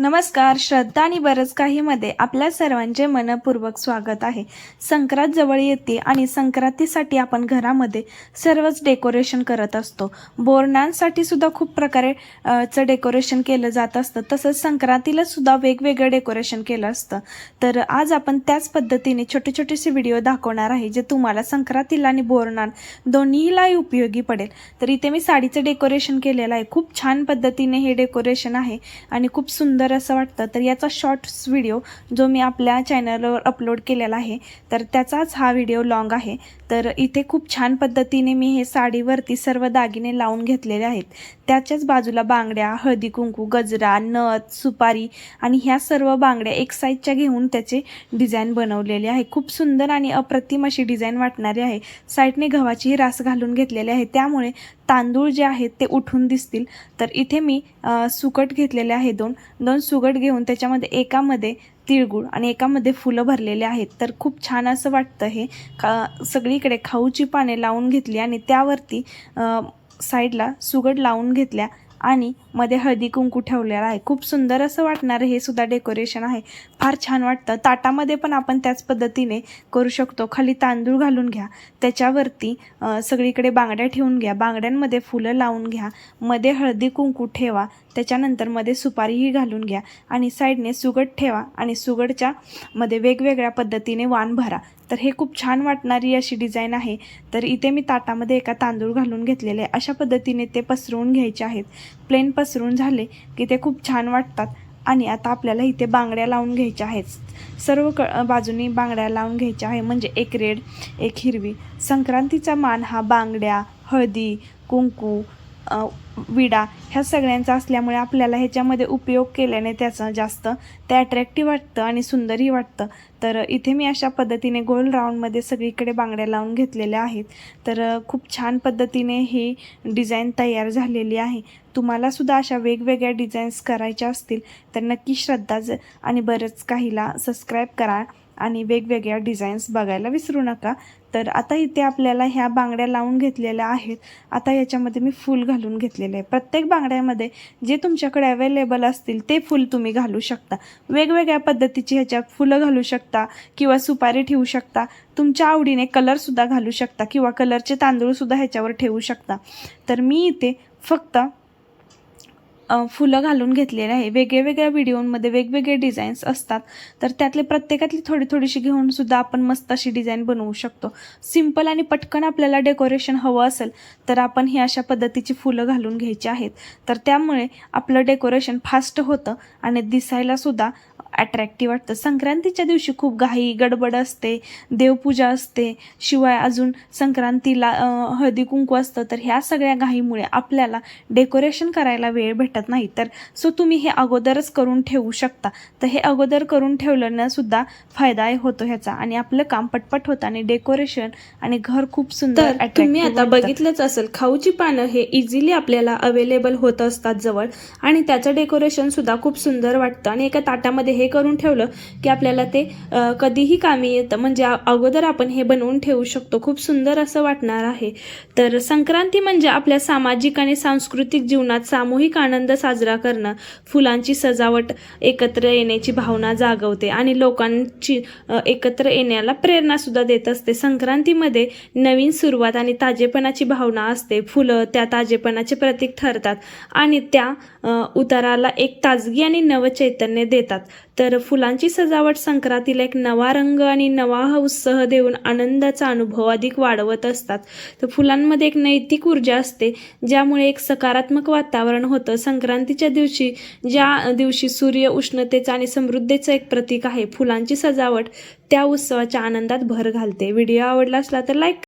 नमस्कार श्रद्धा आणि बरंच काहीमध्ये आपल्या सर्वांचे मनपूर्वक स्वागत आहे. संक्रांत जवळ येते आणि संक्रांतीसाठी आपण घरामध्ये सर्वच डेकोरेशन करत असतो. बोरणांसाठी सुद्धा खूप प्रकारे चं डेकोरेशन केलं जात असतं. तसंच संक्रांतीला सुद्धा वेगवेगळं डेकोरेशन केलं असतं. तर आज आपण त्याच पद्धतीने छोटे छोटेसे व्हिडिओ दाखवणार आहे जे तुम्हाला संक्रांतीला आणि बोरणान दोन्हीलाही उपयोगी पडेल. तर इथे मी साडीचं डेकोरेशन केलेलं आहे. खूप छान पद्धतीने हे डेकोरेशन आहे आणि खूप सुंदर असं वाटतं. तर याचा शॉर्ट्स व्हिडिओ जो मी आपल्या चॅनलवर अपलोड केलेला आहे तर त्याचाच हा व्हिडिओ लॉंग आहे. तर इथे खूप छान पद्धतीने मी हे साडीवरती सर्व दागिने लावून घेतलेले आहेत. त्याच्याच बाजूला बांगड्या हळदी कुंकू गजरा नथ सुपारी आणि ह्या सर्व बांगड्या एक साईजच्या घेऊन त्याचे डिझाईन बनवलेले आहे. खूप सुंदर आणि अप्रतिम अशी डिझाईन वाटणारी आहे. साईडने गव्हाचीही रास घालून घेतलेले आहे. त्यामुळे तांदूळ जे आहेत ते उठून दिसतील. तर इथे मी सुकट घेतलेले आहे दोन. दोन सुकट घेऊन त्याच्यामध्ये एकामध्ये तिळगुळ आणि एकामध्ये फुलं भरलेले आहेत. तर खूप छान असं वाटतं हे. का सगळीकडे खाऊची पाने लावून घेतली आणि त्यावरती साईडला सुगड लावून घेतल्या आणि मध्ये हळदी कुंकू ठेवलेला आहे. खूप सुंदर असं वाटणारं हे सुद्धा डेकोरेशन आहे. फार छान वाटतं. ताटामध्ये पण आपण त्याच पद्धतीने करू शकतो. खाली तांदूळ घालून घ्या. त्याच्यावरती सगळीकडे बांगड्या ठेवून घ्या. बांगड्यांमध्ये फुलं लावून घ्या. मध्ये हळदी कुंकू ठेवा. त्याच्यानंतरमध्ये सुपारीही घालून घ्या. आणि साईडने सुगड ठेवा. आणि सुगडच्या मध्ये वेगवेगळ्या पद्धतीने वाण भरा. तर हे खूप छान वाटणारी अशी डिझाईन आहे. तर इथे मी ताटामध्ये एका तांदूळ घालून घेतलेले आहे. अशा पद्धतीने ते पसरवून घ्यायचे आहेत. प्लेन पस पसरून झाले की ते खूप छान वाटतात. आणि आता आपल्याला इथे बांगड्या लावून घ्यायच्या आहेत. सर्व क बाजूनी बांगड्या लावून घ्यायच्या आहे. म्हणजे एक रेड एक हिरवी. संक्रांतीचा मान हा बांगड्या हळदी कुंकू विडा ह्या सगळ्यांचा असल्यामुळे आपल्याला ह्याच्यामध्ये उपयोग केल्याने त्याचं जास्त ते अट्रॅक्टिव्ह वाटतं आणि सुंदरही वाटतं. तर इथे मी अशा पद्धतीने गोल राऊंडमध्ये सगळीकडे बांगड्या लावून घेतलेल्या आहेत. तर खूप छान पद्धतीने ही डिझाईन तयार झालेली आहे. तुम्हालासुद्धा अशा वेगवेगळ्या डिझाईन्स करायच्या असतील तर नक्की श्रद्धाच आणि बरंच काहीला सबस्क्राईब करा. आणि वेगवेगळ्या डिझाईन्स बघायला विसरू नका. तर आता इथे आपल्याला ह्या बांगड्या लावून घेतलेल्या आहेत. आता याच्यामध्ये मी फूल घालून घेतलेले आहे. प्रत्येक बांगड्यामध्ये जे तुमच्याकडे अवेलेबल असतील ते फूल तुम्ही घालू शकता. वेगवेगळ्या पद्धतीची ह्याच्यात फुलं घालू शकता किंवा सुपारी ठेवू शकता. तुमच्या आवडीने कलरसुद्धा घालू शकता किंवा कलरचे तांदूळसुद्धा ह्याच्यावर ठेवू शकता. तर मी इथे फक्त फुलं घालून घेतलेले आहे. वेगळ्या वेगळ्या व्हिडिओमध्ये वेगवेगळे डिझाईन्स असतात. तर त्यातले प्रत्येकातली थोडी थोडीशी घेऊन सुद्धा आपण मस्त अशी डिझाईन बनवू शकतो. सिंपल आणि पटकन आपल्याला डेकोरेशन हवं असेल तर आपण ही अशा पद्धतीची फुलं घालून घ्यायची आहेत. तर त्यामुळे आपलं डेकोरेशन फास्ट होतं आणि दिसायला सुद्धा अट्रॅक्टिव्ह वाटतं. संक्रांतीच्या दिवशी खूप घाई गडबड असते देवपूजा असते. शिवाय अजून संक्रांतीला हळदी कुंकू असतं तर ह्या सगळ्या घाईमुळे आपल्याला डेकोरेशन करायला वेळ भेटत नाही. तर सो तुम्ही हे अगोदरच करून ठेवू शकता. तर हे अगोदर करून ठेवल्यानं सुद्धा फायदा होतो ह्याचा. आणि आपलं काम पटपट होतं आणि डेकोरेशन आणि घर खूप सुंदर तुम्ही आता. बघितलंच असेल खाऊची पानं हे इझिली आपल्याला अवेलेबल होत असतात जवळ. आणि त्याचं डेकोरेशन सुद्धा खूप सुंदर वाटतं. आणि एका ताटामध्ये हे करून ठेवलं की आपल्याला ते कधीही कामी येतं. म्हणजे अगोदर आपण हे बनवून ठेवू शकतो. खूप सुंदर असं वाटणार आहे. तर संक्रांती म्हणजे आपल्या सामाजिक आणि सांस्कृतिक जीवनात सामूहिक आनंद साजरा करणं. फुलांची सजावट एकत्र येण्याची भावना जागवते आणि लोकांची एकत्र येण्याला प्रेरणासुद्धा देत असते. संक्रांतीमध्ये नवीन सुरुवात आणि ताजेपणाची भावना असते. फुलं त्या ताजेपणाचे प्रतीक ठरतात आणि त्या उताराला एक ताजगी आणि नवचैतन्य देतात. तर फुलांची सजावट संक्रांतीला एक नवा रंग आणि नवा उत्साह देऊन आनंदाचा अनुभव अधिक वाढवत असतात. तर फुलांमध्ये एक नैतिक ऊर्जा असते ज्यामुळे एक सकारात्मक वातावरण होतं. संक्रांतीच्या दिवशी ज्या दिवशी सूर्य उष्णतेचं आणि समृद्धीचं एक प्रतीक आहे फुलांची सजावट त्या उत्सवाच्या आनंदात भर घालते. व्हिडिओ आवडला असला तर लाईक